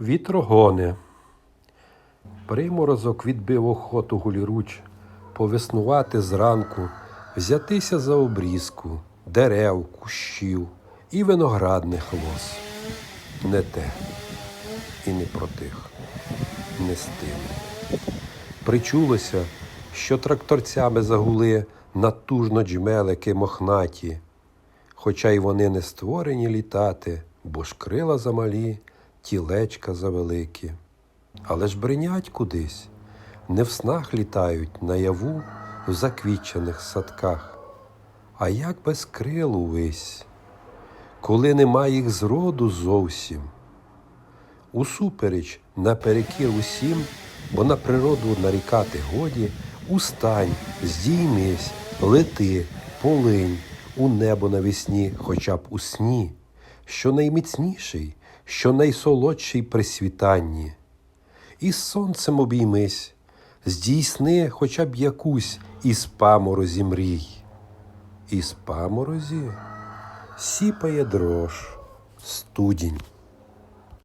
Вітрогони. Приморозок відбив охоту гуліруч, повеснувати зранку, взятися за обрізку, дерев, кущів і виноградних лоз. Не те і не про тих, не з тим. Причулося, що тракторцями загули натужно джмелики мохнаті, хоча й вони не створені літати, бо ж крила замалі, тілечка завеликі. Але ж бринять кудись, не в снах літають наяву в заквічених садках. А як без крил увесь, коли нема їх зроду зовсім. Усупереч наперекір усім, бо на природу нарікати годі, устань, здіймись, лети, полинь у небо навесні, хоча б у сні, що найміцніший, що найсолодший при світанні. І з сонцем обіймись, здійсни хоча б якусь із паморозі мрій. Із паморозі сіпає дрож, студінь.